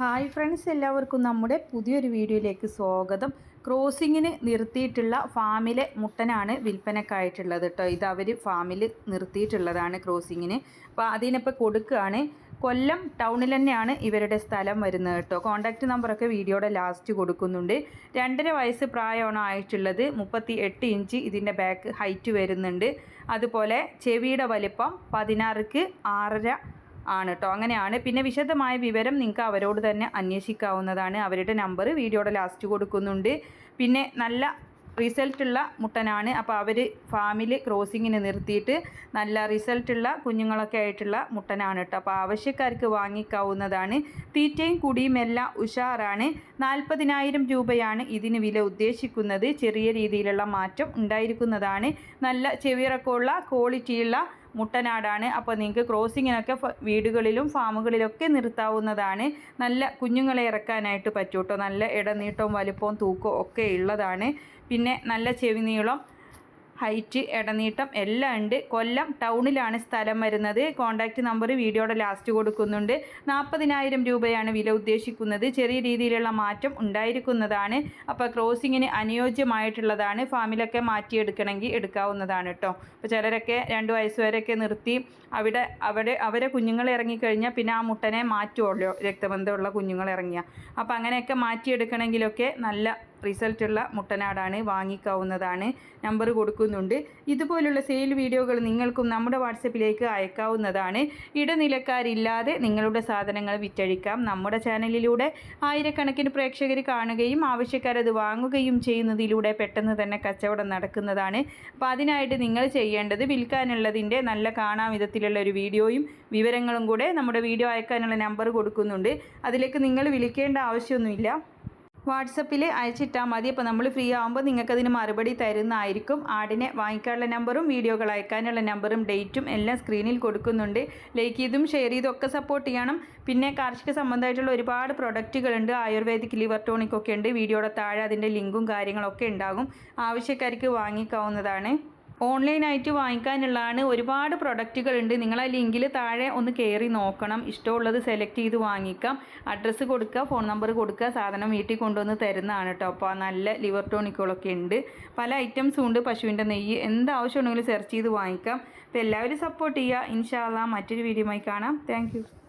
Hi friends എല്ലാവർക്കും നമ്മുടെ പുതിയൊരു വീഡിയോയിലേക്ക് സ്വാഗതം. ക്രോസിങ്ങിന് നിർത്തിയിട്ടുള്ള ഫാമിലെ മുട്ടനാണ് വിൽപ്പനക്കായിട്ടുള്ളത് കേട്ടോ. ഇത് അവർ ഫാമിൽ നിർത്തിയിട്ടുള്ളതാണ് ക്രോസിങ്ങിന് അപ്പോൾ അതിനിപ്പോൾ കൊടുക്കുകയാണ്. കൊല്ലം ടൗണിൽ തന്നെയാണ് ഇവരുടെ സ്ഥലം വരുന്നത് കേട്ടോ. കോൺടാക്റ്റ് നമ്പറൊക്കെ വീഡിയോയുടെ ലാസ്റ്റ് കൊടുക്കുന്നുണ്ട്. രണ്ടര വയസ്സ് പ്രായമാണ് ആയിട്ടുള്ളത്. മുപ്പത്തി എട്ട് ഇഞ്ച് ഇതിന്റെ ബാക്ക് ഹൈറ്റ് വരുന്നുണ്ട്. അതുപോലെ ചെവിയുടെ വലിപ്പം പതിനാറിക്ക് ആറര ആണ് കേട്ടോ അങ്ങനെയാണ്. പിന്നെ വിശദമായ വിവരം നിങ്ങൾക്ക് അവരോട് തന്നെ അന്വേഷിക്കാവുന്നതാണ്. അവരുടെ നമ്പർ വീഡിയോയുടെ ലാസ്റ്റ് കൊടുക്കുന്നുണ്ട്. പിന്നെ നല്ല റിസൾട്ടുള്ള മുട്ടനാണ്. അപ്പോൾ അവർ ഫാമിൽ ക്രോസിങ്ങിന് നിർത്തിയിട്ട് നല്ല റിസൾട്ടുള്ള കുഞ്ഞുങ്ങളൊക്കെ ആയിട്ടുള്ള മുട്ടനാണ് കേട്ടോ അപ്പോൾ ആവശ്യക്കാർക്ക് വാങ്ങിക്കാവുന്നതാണ്. തീറ്റയും കുടിയും എല്ലാം ഉഷാറാണ്. നാൽപ്പതിനായിരം രൂപയാണ് ഇതിന് വില ഉദ്ദേശിക്കുന്നത്. ചെറിയ രീതിയിലുള്ള മാറ്റം ഉണ്ടായിരിക്കുന്നതാണ്. നല്ല ചെവിയിറക്കമുള്ള ക്വാളിറ്റിയുള്ള മുട്ടനാടാണ്. അപ്പോൾ നിങ്ങൾക്ക് ക്രോസിങ്ങിനൊക്കെ വീടുകളിലും ഫാമുകളിലൊക്കെ നിർത്താവുന്നതാണ്. നല്ല കുഞ്ഞുങ്ങളെ ഇറക്കാനായിട്ട് പറ്റൂട്ടോ. നല്ല ഇടനീട്ടവും വലുപ്പവും തൂക്കവും ഒക്കെ ഉള്ളതാണ്. പിന്നെ നല്ല ചെവി നീളം ഹൈറ്റ് ഇടനീട്ടം എല്ലാം ഉണ്ട്. കൊല്ലം ടൗണിലാണ് സ്ഥലം വരുന്നത്. കോൺടാക്റ്റ് നമ്പർ വീഡിയോയുടെ ലാസ്റ്റ് കൊടുക്കുന്നുണ്ട്. നാൽപ്പതിനായിരം രൂപയാണ് വില ഉദ്ദേശിക്കുന്നത്. ചെറിയ രീതിയിലുള്ള മാറ്റം ഉണ്ടായിരിക്കുന്നതാണ്. അപ്പോൾ ക്രോസിങ്ങിന് അനുയോജ്യമായിട്ടുള്ളതാണ്. ഫാമിലൊക്കെ മാറ്റിയെടുക്കണമെങ്കിൽ എടുക്കാവുന്നതാണ് കേട്ടോ അപ്പോൾ ചിലരൊക്കെ രണ്ട് വയസ്സ് വരെയൊക്കെ നിർത്തി അവിടെ അവിടെ അവരെ കുഞ്ഞുങ്ങൾ ഇറങ്ങിക്കഴിഞ്ഞാൽ പിന്നെ ആ മുട്ടനെ മാറ്റുമല്ലോ രക്തബന്ധമുള്ള കുഞ്ഞുങ്ങൾ ഇറങ്ങിയ അപ്പോൾ അങ്ങനെയൊക്കെ മാറ്റിയെടുക്കണമെങ്കിലൊക്കെ നല്ല റിസൾട്ടുള്ള മുട്ടനാടാണ് വാങ്ങിക്കാവുന്നതാണ് നമ്പർ കൊടുക്കുന്നുണ്ട്. ഇതുപോലുള്ള സെയിൽ വീഡിയോകൾ നിങ്ങൾക്കും നമ്മുടെ വാട്സപ്പിലേക്ക് അയക്കാവുന്നതാണ്. ഇടനിലക്കാരില്ലാതെ നിങ്ങളുടെ സാധനങ്ങൾ വിറ്റഴിക്കാം. നമ്മുടെ ചാനലിലൂടെ ആയിരക്കണക്കിന് പ്രേക്ഷകർ കാണുകയും ആവശ്യക്കാരത് വാങ്ങുകയും ചെയ്യുന്നതിലൂടെ പെട്ടെന്ന് തന്നെ കച്ചവടം നടക്കുന്നതാണ്. അപ്പോൾ അതിനായിട്ട് നിങ്ങൾ ചെയ്യേണ്ടത് വിൽക്കാനുള്ളതിന്റെ നല്ല കാണാം വിധത്തിലുള്ള ഒരു വീഡിയോയും വിവരങ്ങളും കൂടെ നമ്മുടെ വീഡിയോ അയക്കാനുള്ള നമ്പർ കൊടുക്കുന്നുണ്ട്. അതിലേക്ക് നിങ്ങൾ വിളിക്കേണ്ട ആവശ്യമൊന്നുമില്ല. വാട്സപ്പിൽ അയച്ചിട്ടാൽ മതി. അപ്പോൾ നമ്മൾ ഫ്രീ ആകുമ്പോൾ നിങ്ങൾക്കതിന് മറുപടി തരുന്നതായിരിക്കും. ആടിനെ വാങ്ങിക്കാനുള്ള നമ്പറും വീഡിയോകൾ അയക്കാനുള്ള നമ്പറും ഡേറ്റും എല്ലാം സ്ക്രീനിൽ കൊടുക്കുന്നുണ്ട്. ലൈക്ക് ചെയ്തും ഷെയർ ചെയ്തും ഒക്കെ സപ്പോർട്ട് ചെയ്യണം. പിന്നെ കാർഷിക സംബന്ധമായിട്ടുള്ള ഒരുപാട് പ്രൊഡക്റ്റുകളുണ്ട്. ആയുർവേദിക് ലിവർ ടോണിക് ഒക്കെ ഉണ്ട്. വീഡിയോയുടെ താഴെ അതിന്റെ ലിങ്കും കാര്യങ്ങളൊക്കെ ഉണ്ടാകും. ആവശ്യക്കാർക്ക് വാങ്ങിക്കാവുന്നതാണ്. ഓൺലൈനായിട്ട് വാങ്ങിക്കാനുള്ളതാണ്. ഒരുപാട് പ്രൊഡക്റ്റുകൾ ഉണ്ട്. നിങ്ങൾ ആ ലിങ്കിൽ താഴെ ഒന്ന് കയറി നോക്കണം. ഇഷ്ടമുള്ളത് സെലക്ട് ചെയ്ത് വാങ്ങിക്കാം. അഡ്രസ്സ് കൊടുക്കുക ഫോൺ നമ്പർ കൊടുക്കുക സാധനം വീട്ടിൽ കൊണ്ടുവന്ന് തരുന്നതാണ് കേട്ടോ അപ്പോൾ നല്ല ലിവർ ടോണിക്കുകളൊക്കെ ഉണ്ട്. പല ഐറ്റംസും ഉണ്ട്. പശുവിന്റെ നെയ്യ് എന്ത് ആവശ്യമുണ്ടെങ്കിലും സെർച്ച് ചെയ്ത് വാങ്ങിക്കാം. അപ്പോൾ എല്ലാവരും സപ്പോർട്ട് ചെയ്യുക. ഇൻഷാല്ല മറ്റൊരു വീഡിയോയുമായി കാണാം. താങ്ക്